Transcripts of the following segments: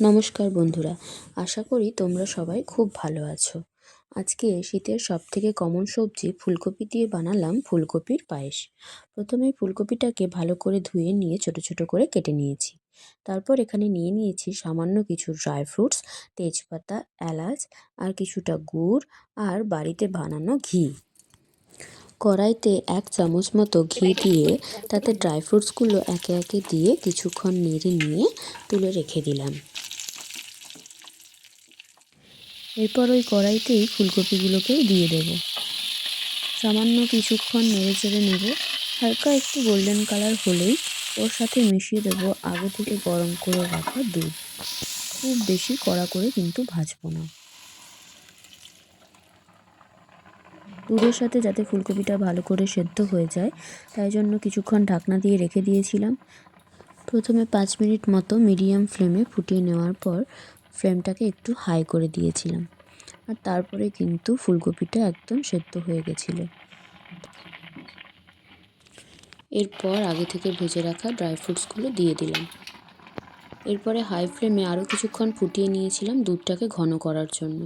নমস্কার বন্ধুরা, আশা করি তোমরা সবাই খুব ভালো আছো। আজকে শীতের সব থেকে কমন সবজি ফুলকপি দিয়ে বানালাম ফুলকপির পায়েস। প্রথমে ফুলকপিটাকে ভালো করে ধুয়ে নিয়ে ছোট ছোট করে কেটে নিয়েছি। তারপর এখানে নিয়ে নিয়েছি সামান্য কিছু ড্রাই ফ্রুটস তেজপাতা, এলাচ আর কিছুটা গুড় আর বাড়িতে বানানো ঘি। কড়াইতে এক চামচ মতো ঘি দিয়ে তাতে ড্রাই ফ্রুটসগুলো একে একে দিয়ে কিছুক্ষণ নেড়ে নিয়ে তুলে রেখে দিলাম। এরপর ওই কড়াইতেই ফুলকপিগুলোকেও দিয়ে দেব। সামান্য কিছুক্ষণ নেড়ে চেড়ে নেব। হালকা একটু গোল্ডেন কালার হলেই ওর সাথে মিশিয়ে দেবো আগে থেকে গরম করে রাখা দুধ। খুব বেশি কড়া করে কিন্তু ভাজবো না। দুধের সাথে যাতে ফুলকপিটা ভালো করে সেদ্ধ হয়ে যায়, তাই জন্য কিছুক্ষণ ঢাকনা দিয়ে রেখে দিয়েছিলাম। প্রথমে পাঁচ মিনিট মতো মিডিয়াম ফ্লেমে ফুটিয়ে নেওয়ার পর ফ্লেমটাকে একটু হাই করে দিয়েছিলাম। আর তারপরে কিন্তু ফুলকপিটা একদম সেদ্ধ হয়ে গেছিল। এরপর আগে থেকে ভেজে রাখা ড্রাই ফ্রুটসগুলো দিয়ে দিলাম। এরপরে হাই ফ্লেমে আরও কিছুক্ষণ ফুটিয়ে নিয়েছিলাম দুধটাকে ঘন করার জন্য।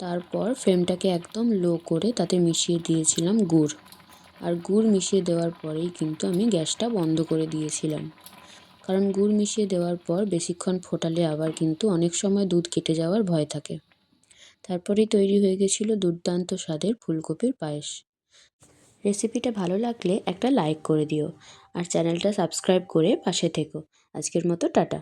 তারপর ফ্লেমটাকে একদম লো করে তাতে মিশিয়ে দিয়েছিলাম গুড়। আর গুড় মিশিয়ে দেওয়ার পরেই কিন্তু আমি গ্যাসটা বন্ধ করে দিয়েছিলাম। কারণ গুড় মিশিয়ে দেওয়ার পর বেশিক্ষণ ফোটালে আবার কিন্তু অনেক সময় দুধ কেটে যাওয়ার ভয় থাকে। তারপরেই তৈরি হয়ে গেছিল দুর্দান্ত স্বাদের ফুলকপির পায়েস। রেসিপিটা ভালো লাগলে একটা লাইক করে দিও আর চ্যানেলটা সাবস্ক্রাইব করে পাশে থেকো। আজকের মতো টাটা।